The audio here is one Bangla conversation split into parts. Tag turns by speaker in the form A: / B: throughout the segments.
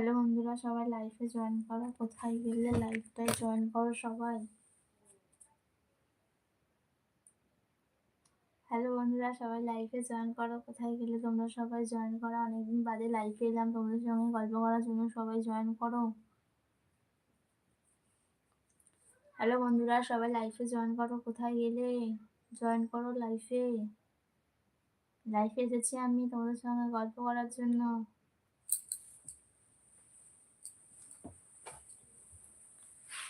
A: হ্যালো বন্ধুরা, সবাই লাইফে জয়েন করো। কোথায় গেলে লাইফটাই জয়েন করো সবাই? হ্যালো বন্ধুরা, সবাই লাইফে জয়েন করো। কোথায় গেলে তোমরা সবাই জয়েন করো? অনেকদিন বাদে লাইফে এলাম, তোমাদের সঙ্গে গল্প করার জন্য সবাই জয়েন করো। হ্যালো বন্ধুরা, সবাই লাইফে জয়েন করো। কোথায় গেলে জয়েন করো লাইফে লাইফে এসেছি আমি তোমাদের সঙ্গে গল্প করার জন্য।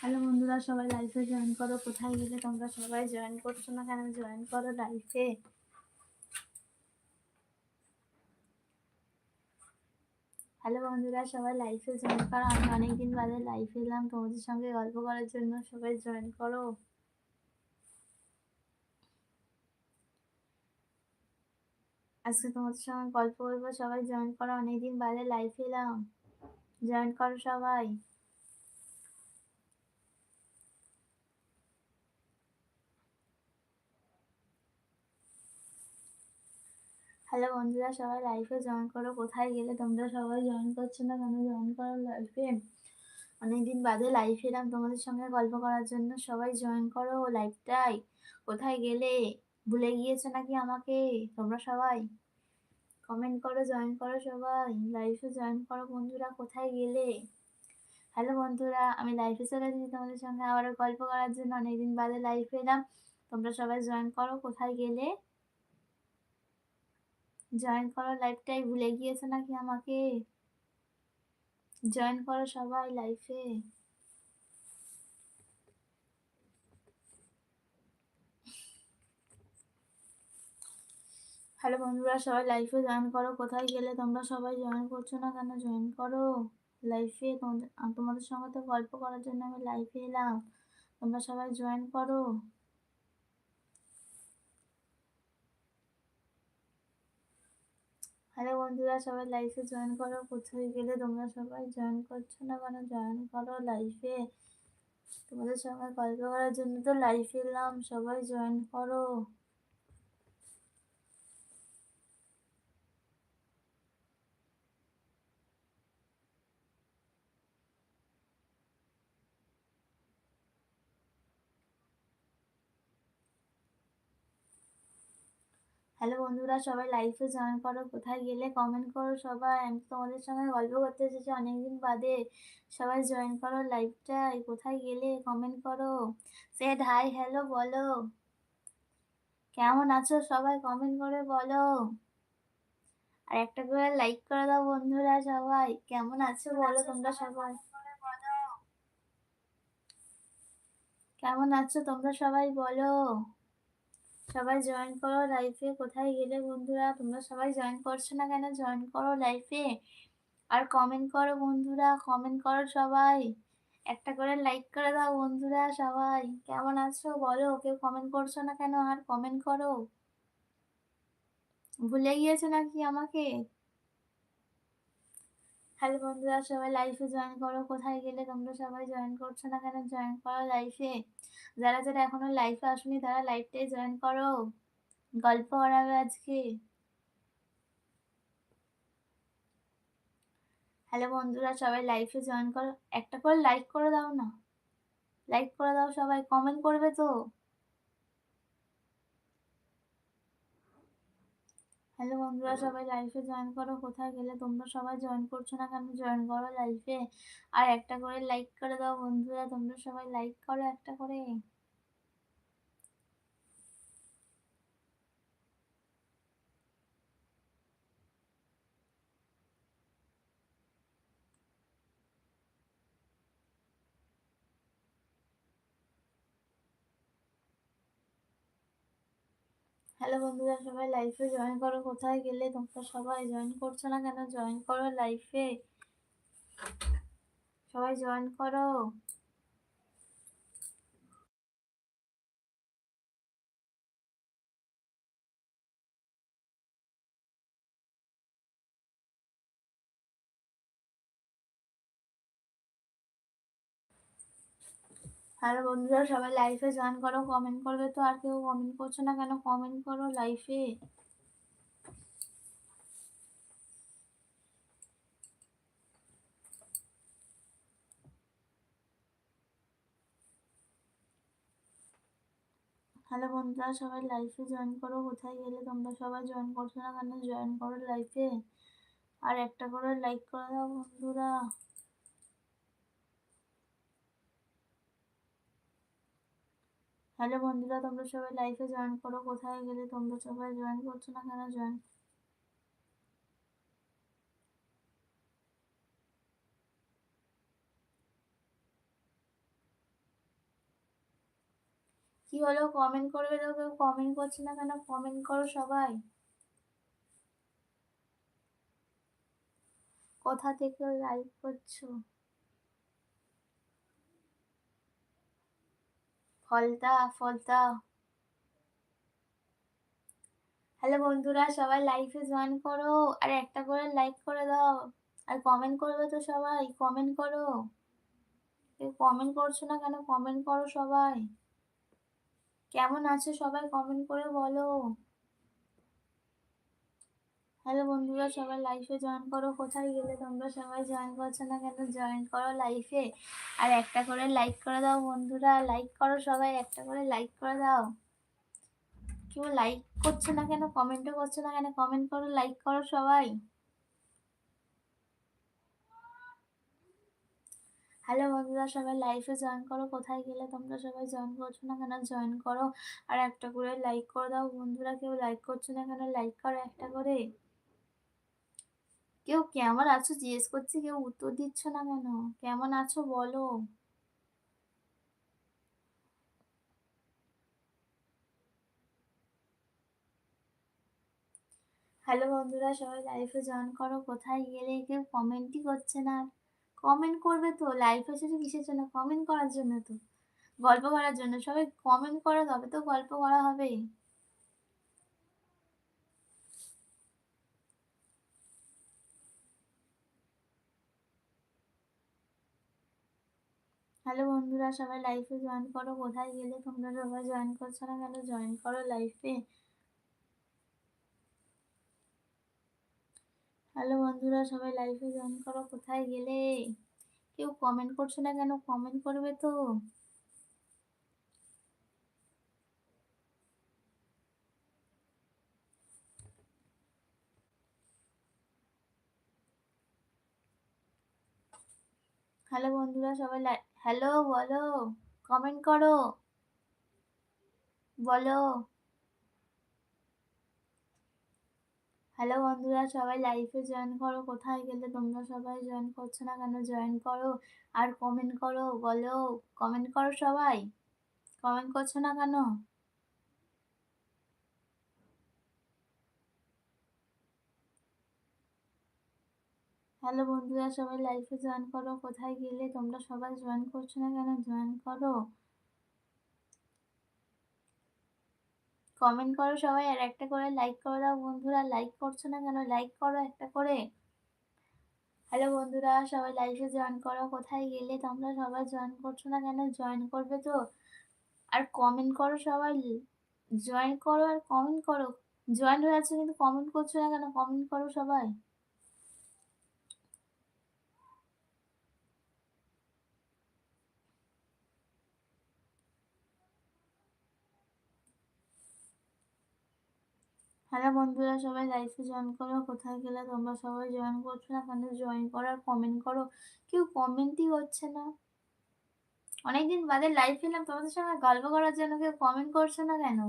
A: হ্যালো বন্ধুরা, সবাই লাইফে জয়েন করো। কোথায় গেলে তোমরা সবাই জয়েন করছ না কেন? জয়েন করো লাইফে হ্যালো বন্ধুরা, সবাই লাইফে জয়েন করো। আমি অনেকদিন বাদে লাইফে এলাম, তোমাদের সঙ্গে গল্প করার জন্য সবাই জয়েন করো। আজকে তোমাদের সঙ্গে গল্প করব। সবাই জয়েন করো, অনেকদিন বাদে লাইফে এলাম। জয়েন করো সবাই। হ্যালো বন্ধুরা, সবাই লাইফে জয়েন করো। কোথায় গেলে তোমরা সবাই জয়েন করছ না কেন? জয়েন করো লাইফে অনেকদিন বাদে লাইফ এলাম তোমাদের সঙ্গে গল্প করার জন্য। সবাই জয়েন করো লাইফটাই কোথায় গেলে? ভুলে গিয়েছো নাকি আমাকে? তোমরা সবাই কমেন্ট করো জয়েন করো সবাই। লাইফে জয়েন করো বন্ধুরা, কোথায় গেলে? হ্যালো বন্ধুরা, আমি লাইফে চলে এসেছি তোমাদের সঙ্গে আবার গল্প করার জন্য। অনেকদিন বাদে লাইফে এলাম। তোমরা সবাই জয়েন করো, কোথায় গেলে? জয়েন করো লাইফটাই ভুলে গিয়েছো নাকি আমাকে? জয়েন করো সবাই লাইফে হ্যালো বন্ধুরা, সবাই লাইফে জয়েন করো। কোথায় গেলে তোমরা সবাই জয়েন করছ না কেন? জয়েন করো লাইফে তোমাদের তোমাদের সঙ্গে তো গল্প করার জন্য আমি লাইফে এলাম। তোমরা সবাই জয়েন করো। হ্যালো বন্ধুরা, সবাই লাইফে জয়েন করো। কোথায় গেলে তোমরা সবাই জয়েন করছ না কেন? জয়েন করো লাইফে তোমাদের সঙ্গে গল্প করার জন্য তো লাইফে এলাম, সবাই জয়েন করো। হ্যালো বন্ধুরা সবাই লাইফে জয়েন করো। কোথায় গেলে কমেন্ট করো সবাই। আমি তোমাদের সঙ্গে গল্প করতে এসেছি অনেকদিন বাদে। সবাই জয়েন করো লাইভটাই কোথায় গেলে কমেন্ট করো। সেট হাই হ্যালো বলো। কেমন আছো সবাই কমেন্ট করে বলো। আর একটা করে লাইক করে দাও বন্ধুরা সবাই। কেমন আছো বলো তোমরা সবাই কেমন আছো তোমরা সবাই বলো। সবাই জয়েন করো লাইফে কোথায় গেলে বন্ধুরা, তোমরা সবাই জয়েন করছ না কেন? জয়েন করো লাইফে আর কমেন্ট করো বন্ধুরা কমেন্ট করো সবাই। একটা করে লাইক করে দাও বন্ধুরা সবাই। কেমন আছো? বলো, কেউ কমেন্ট করছ না কেন? আর কমেন্ট করো। ভুলে গিয়েছো নাকি আমাকে? হ্যালো বন্ধুরা, সবাই লাইফে জয়েন করো। কোথায় গেলে তোমরা সবাই জয়েন করছ না কেন? জয়েন করো লাইফে যারা যারা এখনও লাইফে আসুনি, তারা লাইফটাই জয়েন করো। গল্প করাবে আজকে। হ্যালো বন্ধুরা, সবাই লাইফে জয়েন করো। একটা করে লাইক করে দাও না। লাইক করে দাও সবাই কমেন্ট করবে তো। হ্যালো বন্ধুরা, সবাই লাইফে জয়েন করো। কোথায় গেলে তোমরা সবাই জয়েন করছ না কেন? জয়েন করো লাইফে আর একটা করে লাইক করে দাও বন্ধুরা, তোমরা সবাই লাইক করো একটা করে। হ্যালো বন্ধুরা, সবাই লাইফে জয়েন করো। কোথায় গেলে তোমরা সবাই জয়েন করছ না কেন? জয়েন করো লাইফে সবাই জয়েন করো। হ্যালো বন্ধুরা, সবাই লাইফে জয়েন করো কমেন্ট করবে তো, আর কেউ কমেন্ট করছ না কেন? কমেন্ট করো লাইফে হ্যালো বন্ধুরা, সবাই লাইফে জয়েন করো, কোথায় গেলে তোমরা সবাই জয়েন করছ না কেন? জয়েন করো লাইফে আর একটা করে লাইক করে দাও বন্ধুরা। হ্যালো বন্ধুরা, তোমরা সবাই লাইফে জয়েন করো। কোথায় গেলে তোমরা সবাই জয়েন করছ না কেন? জয়েন কি হলো? কমেন্ট করবে তো কেউ? কমেন্ট করছে না কেন? কমেন্ট করো সবাই। কোথা থেকে লাইক করছ? ফলতা ফলতা হ্যালো বন্ধুরা, সবাই লাইফে জয়েন করো। আর একটা করে লাইক করে দাও। আর কমেন্ট করবে তো সবাই কমেন্ট করো। কেউ কমেন্ট করছ না কেন কমেন্ট করো সবাই। কেমন আছে সবাই কমেন্ট করে বলো। হ্যালো বন্ধুরা, সবাই লাইফে জয়েন করো। কোথায় গেলে তোমরা সবাই জয়েন করছ না কেন? জয়েন করো লাইফে আর একটা করে লাইক করে দাও বন্ধুরা। লাইক করো সবাই, একটা করে লাইক করে দাও। কেউ লাইক করছে না কেন? কমেন্টও করছে না কেন? কমেন্ট করো লাইক করো সবাই। হ্যালো বন্ধুরা, সবাই লাইফে জয়েন করো। কোথায় গেলে তোমরা সবাই জয়েন করছ না কেন? জয়েন করো। আর একটা করে লাইক করে দাও বন্ধুরা। কেউ লাইক করছ না কেন? লাইক করো একটা করে। কেউ কেমন আছো জিজ্ঞেস করছি, কেউ উত্তর দিচ্ছ না কেন? কেমন আছো বলো। হ্যালো বন্ধুরা, সবাই লাইফে জয়েন করো। কোথায় গেলে কেউ কমেন্টই করছে না। কমেন্ট করবে তো লাইফ এসেছে কিসের জন্য? কমেন্ট করার জন্য তো। গল্প করার জন্য। সবাই কমেন্ট করো, তবে তো গল্প করা হবে। হ্যালো বন্ধুরা, সবাই লাইফে জয়েন করো। কোথায় গেলে তোমরা সবাই জয়েন করছ না কেন? জয়েন করো লাইফে হ্যালো বন্ধুরা, সবাই লাইফে জয়েন করো। কোথায় গেলে? কেউ কমেন্ট করছ না কেন? কমেন্ট করবে তো। হ্যালো বন্ধুরা, সবাই হ্যালো, বলো কমেন্ট করো। বলো। হ্যালো বন্ধুরা, সবাই লাইফে জয়েন করো। কোথায় গেলে তোমরা সবাই জয়েন করছ না কেন জয়েন করো। আর কমেন্ট করো, বলো। কমেন্ট করো সবাই। কমেন্ট করছ না কেন? হ্যালো বন্ধুরা, সবাই লাইফে জয়েন করো। কোথায় গেলে তোমরা সবাই জয়েন করছ না কেন? জয়েন করো। কমেন্ট করো সবাই আর একটা করে লাইক করে দাও বন্ধুরা। লাইক করছ না কেন? লাইক করো একটা করে। হ্যালো বন্ধুরা, সবাই লাইফে জয়েন করো। কোথায় গেলে তোমরা সবাই জয়েন করছ না কেন? জয়েন করবে তো? আর কমেন্ট করো সবাই। জয়েন করো আর কমেন্ট করো। জয়েন হয়ে আছে কিন্তু কমেন্ট করছ না কেন? কমেন্ট করো সবাই। হ্যালো বন্ধুরা, সবাই লাইফে জয়েন করো, কোথায় গেলে তোমরা সবাই জয়েন করছ না কেন জয়েন করো আর কমেন্ট করো, কেউ কমেন্টই করছে না। অনেকদিন বাদে লাইভ এলাম, তোমাদের সঙ্গে গল্প করার জন্য কেউ কমেন্ট করছ না কেন?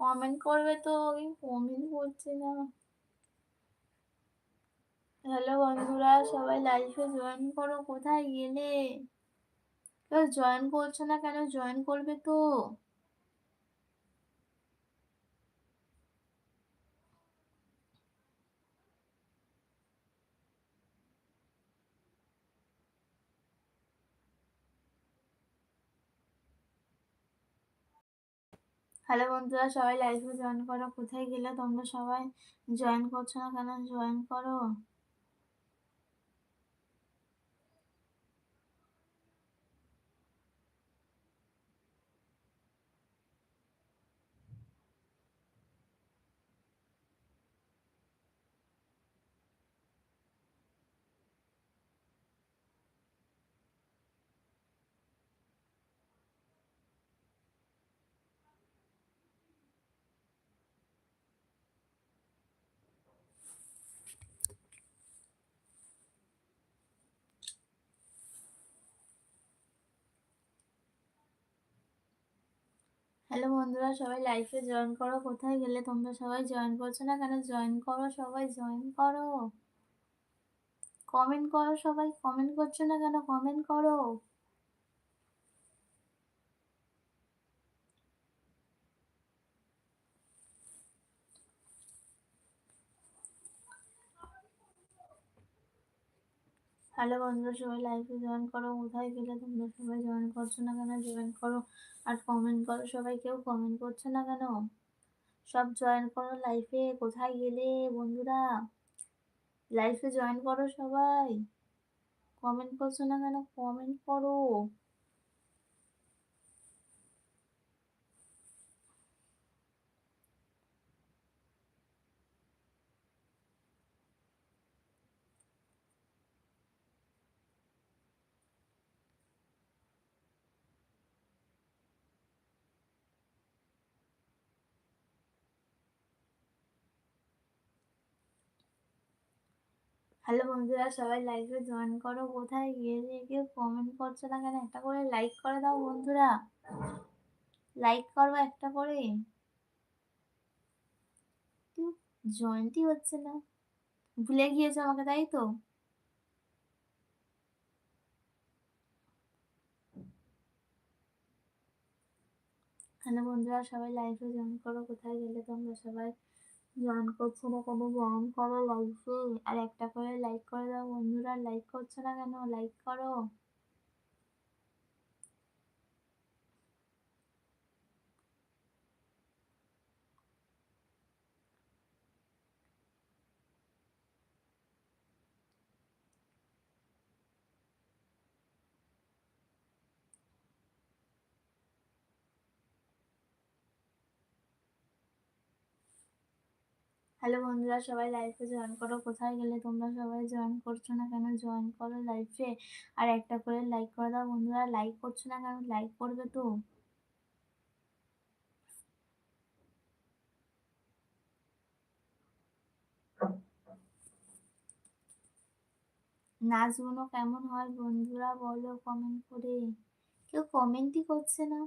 A: কমেন্ট করবে তো কমেন্ট করছে না। হ্যালো বন্ধুরা, সবাই লাইফে জয়েন করো। কোথায় গেলে? কেউ জয়েন করছ না কেন? জয়েন করবে তো। হ্যালো বন্ধুরা, সবাই লাইভে জয়েন করো। কোথায় গেলে? তোমরা সবাই জয়েন করছ না কেন? জয়েন করো। হ্যালো বন্ধুরা, সবাই লাইফে জয়েন করো। কোথায় গেলে তোমরা সবাই জয়েন করছ না কেন? জয়েন করো সবাই জয়েন করো। কমেন্ট করো সবাই কমেন্ট করছ না কেন? কমেন্ট করো। হ্যালো বন্ধুরা, সবাই লাইভে জয়েন করো। কোথায় গেলে তোমরা সবাই জয়েন করছ না কেন? জয়েন করো আর কমেন্ট করো। সবাই কেউ কমেন্ট করছে না কেন? সব জয়েন করো লাইফে কোথায় গেলে বন্ধুরা? লাইফে জয়েন করো সবাই। কমেন্ট করছ না কেন? কমেন্ট করো। হ্যালো বন্ধুরা, সবাই লাইভে জয়েন করো। কোথায় গিয়ে কেউ কমেন্ট করছ না কেন, একটা করে লাইক করে দাও বন্ধুরা। লাইক করো একটা করে। জয়েন্টই হচ্ছে না। ভুলে গিয়েছো আমাকে, তাই তো? হ্যালো বন্ধুরা, সবাই লাইভে জয়েন করো। কোথায় গেলে তোমরা সবাই জয়েন করছে না কেন? জয়েন করো লাইফে আর একটা করে লাইক করে দাও বন্ধুরা। লাইক করছ না কেন? লাইক করো। হ্যালো বন্ধুরা, সবাই লাইফে জয়েন করো। কোথায় গেলে তোমরা সবাই জয়েন করছ না কেন? জয়েন করো লাইফে আর একটা করে লাইক করে দাও বন্ধুরা। লাইক করছ না কেন? লাইক করবে তো। নাচগুলো কেমন হয় বন্ধুরা বলো কমেন্ট করে। কেউ কমেন্টই করছে না।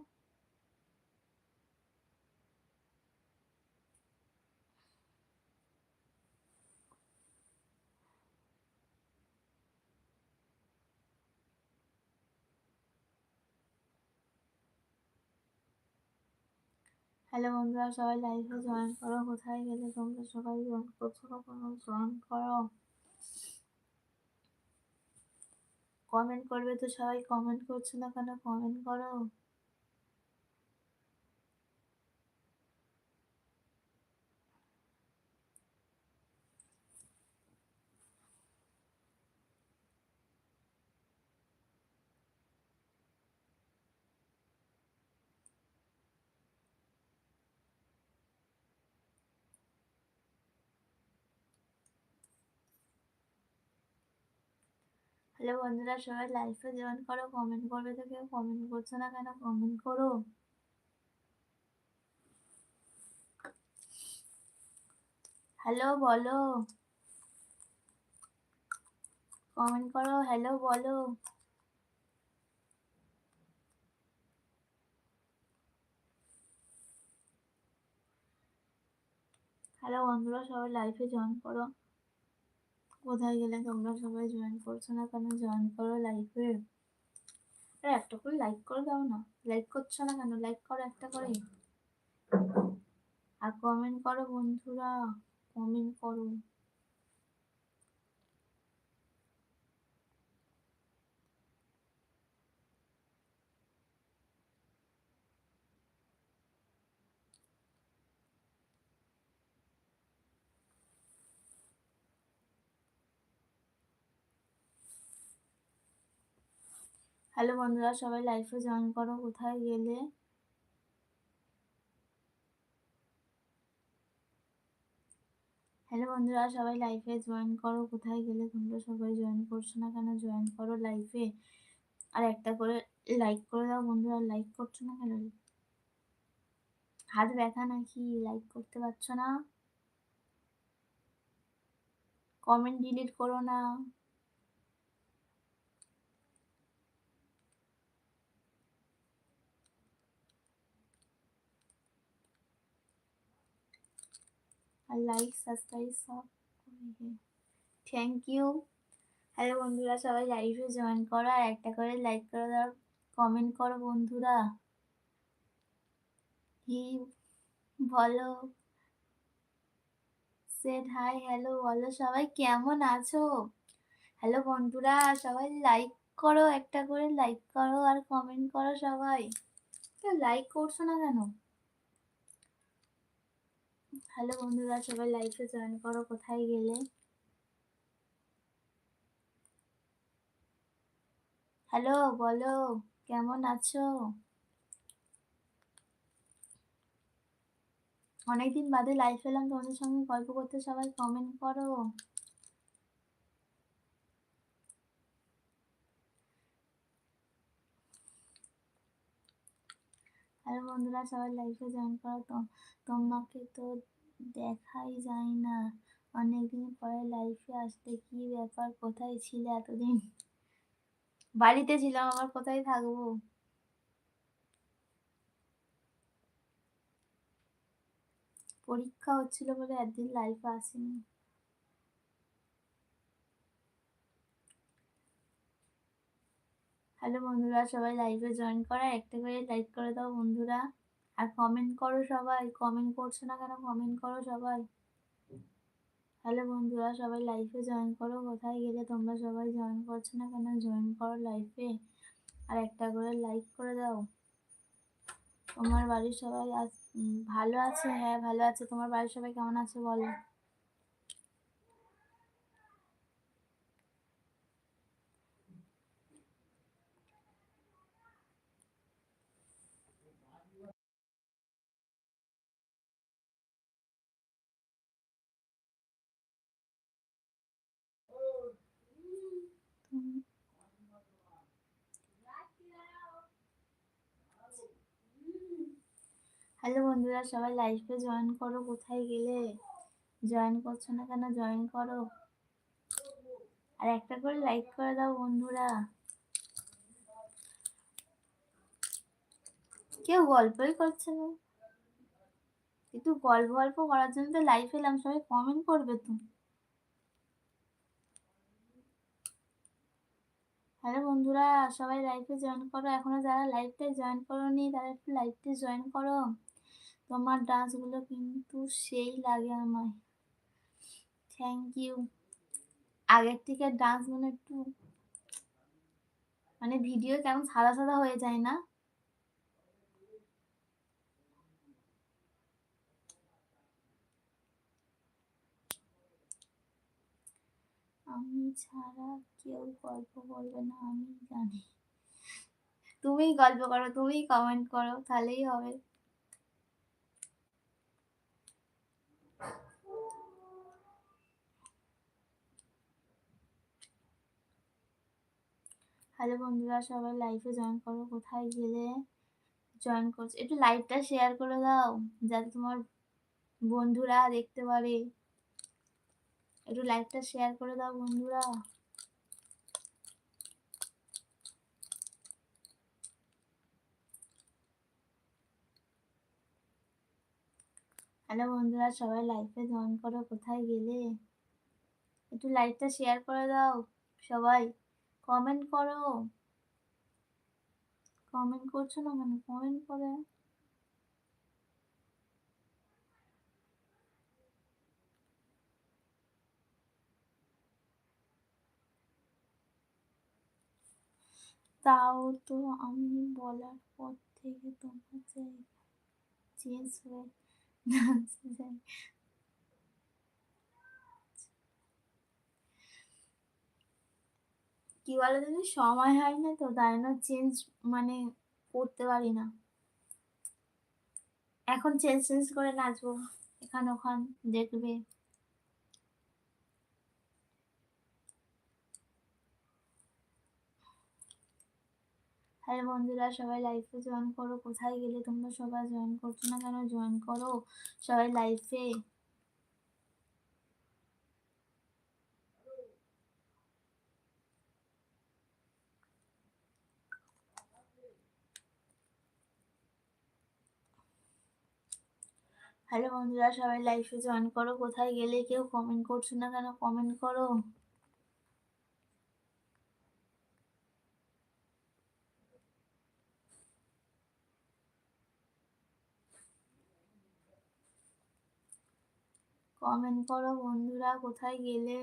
A: হ্যালো বন্ধুরা, সবাই লাইভে জয়েন করো। কোথায় গেলে তোমরা সবাই জয়েন করছ কখনো? জয়েন করো। কমেন্ট করবে তো সবাই কমেন্ট করছ না কেন? কমেন্ট করো। হ্যালো বন্ধুরা সবাই লাইভে জয়েন করো কমেন্ট করবে তো কেউ কমেন্ট করছ না কেন কমেন্ট করো। হ্যালো বলো। কমেন্ট করো হ্যালো বলো। হ্যালো বন্ধুরা সবাই লাইফে জয়েন করো। কোথায় গেলে তোমরা সবাই জয়েন করছ না কেন? জয়েন করো লাইফে আরে একটা করে লাইক করে দাও না। লাইক করছ না কেন? লাইক করো একটা করে। আর কমেন্ট করো বন্ধুরা। কমেন্ট করো। হ্যালো বন্ধুরা, সবাই লাইফে জয়েন করো, কোথায় গেলে? হ্যালো বন্ধুরা, সবাই লাইফে জয়েন করো, কোথায় গেলে? তোমরা সবাই জয়েন করছ না কেন? জয়েন করো লাইফে আর একটা করে লাইক করে দাও বন্ধুরা লাইক করছ না কেন? হাত ব্যথা নাকি? লাইক করতে পারছ না? কমেন্ট ডিলিট করো না। আর লাইক সাবস্ক্রাইব সব থ্যাংক ইউ হ্যালো বন্ধুরা, সবাই লাইভে জয়েন করো আর একটা করে লাইক করে দাও। কমেন্ট করো বন্ধুরা। কি বলো? সেট হাই হ্যালো বলো সবাই, কেমন আছো? হ্যালো বন্ধুরা, সবাই লাইক করো, একটা করে লাইক করো আর কমেন্ট করো সবাই। লাইক করছ না কেন? হ্যালো বন্ধুরা, সবাই লাইফে জয়েন করো, কোথায় গেলে? হ্যালো, বলো, কেমন আছো? অনেকদিন বাদে লাইফ এলাম, তোমাদের সঙ্গে গল্প করতে সবাই কমেন্ট করো। হ্যালো বন্ধুরা সবাই লাইভে জয়েন করো তোমাকে তো দেখাই যায় না। অনেকদিন পরে লাইফে আসতে কি ব্যাপার, কোথায় ছিলে এতদিন? বাড়িতে ছিলাম, আবার কোথায় থাকব? পরীক্ষা হচ্ছিল বলে একদিন লাইফে আসিনি। হ্যালো বন্ধুরা, সবাই লাইভে জয়েন করা, একটা করে লাইক করে দাও বন্ধুরা। আর কমেন্ট করো সবাই কমেন্ট করছ না কেন কমেন্ট করো সবাই। হ্যালো বন্ধুরা, সবাই লাইফে জয়েন করো, কোথায় গেলে তোমরা সবাই জয়েন করছ না কেন জয়েন করো লাইফে আর একটা করে লাইক করে দাও। তোমার বাড়ির সবাই ভালো আছে? হ্যাঁ ভালো আছে। তোমার বাড়ির সবাই কেমন আছে বলো? হ্যালো বন্ধুরা, সবাই লাইভে জয়েন করো, কোথায় গেলে? জয়েন করছ না কেন? জয়েন করো। আর একটা করে লাইক করে দাও বন্ধুরা। কেউ গল্পই করছে না। একটু গল্প গল্প করার জন্য তো লাইভ এলাম, সবাই কমেন্ট করবে তো। হ্যালো বন্ধুরা, সবাই লাইভে জয়েন করো। এখনও যারা লাইভটা জয়েন করো নি তারা একটু লাইভটা জয়েন করো। তোমার ডান্সগুলো কিন্তু সেই লাগে আমায়। থ্যাংক ইউ আগের থেকে ডান্স মানে একটু মানে ভিডিও কেমন সাদা সাদা হয়ে যায় না? আমি ছাড়া কেউ গল্প বলবে না, আমি জানি। তুমিই গল্প করো তুমিই কমেন্ট করো, তাহলেই হবে। হ্যালো বন্ধুরা, সবাই লাইভে জয়েন করো, কোথায় গেলে জয়েন করছ? একটু লাইভটা শেয়ার করে দাও, যাতে তোমার বন্ধুরা দেখতে পারে। একটু লাইভটা শেয়ার করে দাও বন্ধুরা। হ্যালো বন্ধুরা, সবাই লাইভে জয়েন করো, কোথায় গেলে? একটু লাইভটা শেয়ার করে দাও সবাই। কমেন্ট করো। কমেন্ট করছ না কেন? কমেন্ট করে। তাও তো আমি বলার পর থেকে তোমার চেঞ্জ হয়ে কি বলো তুমি সময় হয় না তো, তাই না চেঞ্জ মানে করতে পারি না। এখন চেঞ্জ চেঞ্জ করে নাচবো, এখান ওখান দেখবে। হ্যালো বন্ধুরা, সবাই লাইফে জয়েন করো। কোথায় গেলে তোমরা সবাই জয়েন করছ না কেন? জয়েন করো। সবাই লাইফে হ্যালো বন্ধুরা, সবাই লাইফে জয়েন করো। কোথায় গেলে কেউ কমেন্ট করছ না কেন? কমেন্ট করো। কমেন্ট করো বন্ধুরা, কোথায় গেলে?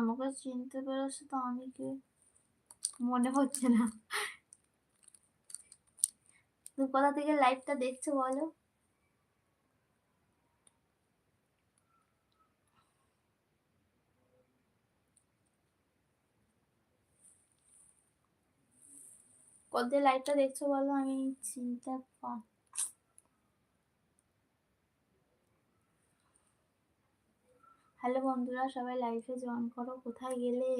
A: আমাকে চিনতে পেরেছ তো আমি কে মনে হচ্ছে না। তুমি কোথা থেকে লাইভটা দেখছ বলো? কোথা লাইভটা দেখছ বলো? আমি চিনতে পার হ্যালো বন্ধুরা, সবাই লাইফে জয়েন করো। কোথায় গেলে?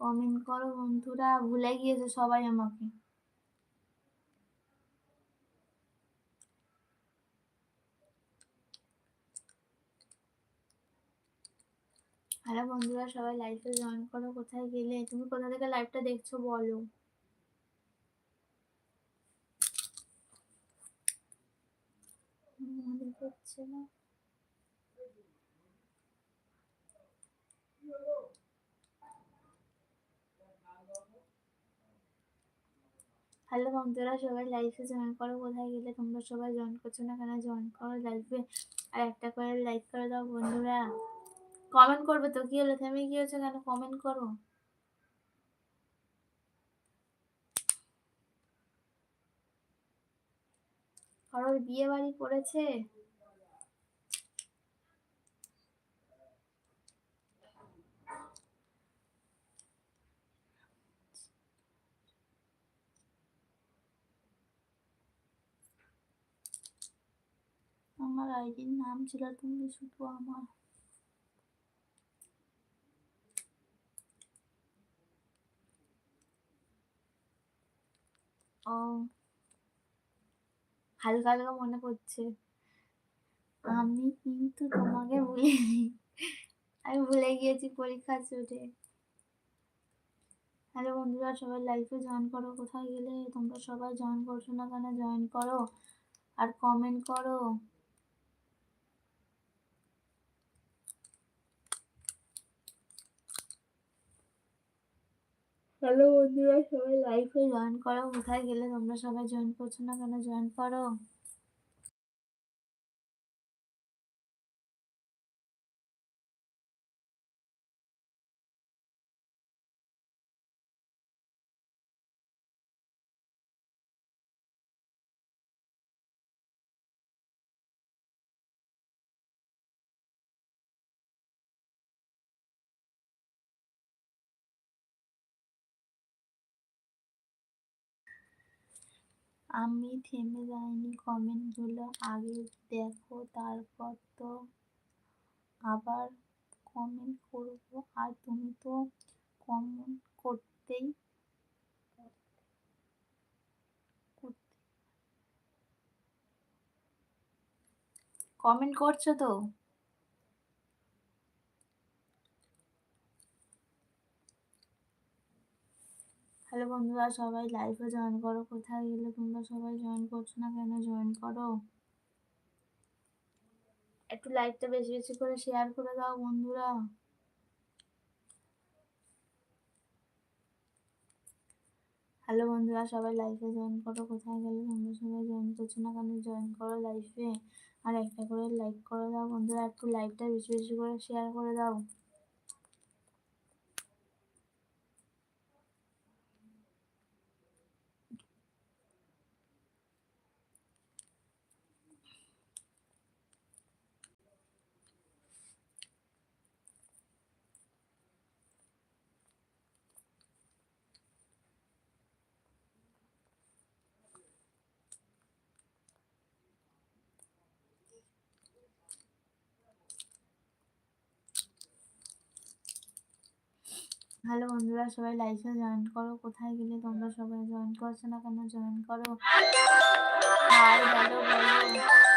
A: কমেন্ট করো বন্ধুরা, ভুলে গিয়েছে সবাই আমাকে? হ্যালো বন্ধুরা, সবাই লাইফে জয়েন করো, কোথায় গেলে? তুমি কোথা থেকে লাইভটা দেখছ বলো? মনে হচ্ছে না। হ্যালো বন্ধুরা, সবাই লাইভে জয়েন করো, কোথায় গেলে তোমরা সবাই জয়েন করছ না কেন? জয়েন করো লাইভে আর একটা করে লাইক করে দাও বন্ধুরা। কমেন্ট করবে তো, কি হলো? থেমে কি হচ্ছে কেন? কমেন্ট করো। কারোর বিয়ে বাড়ি পড়েছে? আমার আইডির নাম ছিল তুমি শুধু আমার। ও, হালকা হালকা মনে পড়ছে। আমি কিন্তু তোমাকে ভুলিনি আমি ভুলে গিয়েছি পরীক্ষা ছুটে হ্যালো বন্ধুরা, সবাই লাইফে জয়েন করো। কোথায় গেলে? তোমরা সবাই জয়েন করছ না কেন? জয়েন করো আর কমেন্ট করো। হ্যালো বন্ধুরা, সবাই লাইফে জয়েন করো কোথায় গেলে তোমরা সবাই জয়েন করছ না কেন? জয়েন করো। আমি থেমে যাইনি কমেন্টগুলো। আগে দেখো, তারপর তো আবার কমেন্ট করব। আর তুমি তো কমেন্ট করতেই কমেন্ট করছ তো? হ্যালো বন্ধুরা সবাই লাইভে জয়েন করো। কোথায় গেলে তোমরা সবাই জয়েন করছ না কেন জয়েন করো? একটু লাইভটা বেশি বেশি করে শেয়ার করে দাও বন্ধুরা। হ্যালো বন্ধুরা, সবাই লাইভে জয়েন করো। কোথায় গেলে তোমরা সবাই জয়েন করছ না কেন জয়েন করো লাইভে আর একটা করে লাইক করে দাও বন্ধুরা, একটু লাইভটা বেশি বেশি করে শেয়ার করে দাও। হ্যালো বন্ধুরা, সবাই লাইভে জয়েন করো। কোথায় গেলে তোমরা সবাই জয়েন করছ না কেন? জয়েন করো। আর বলো।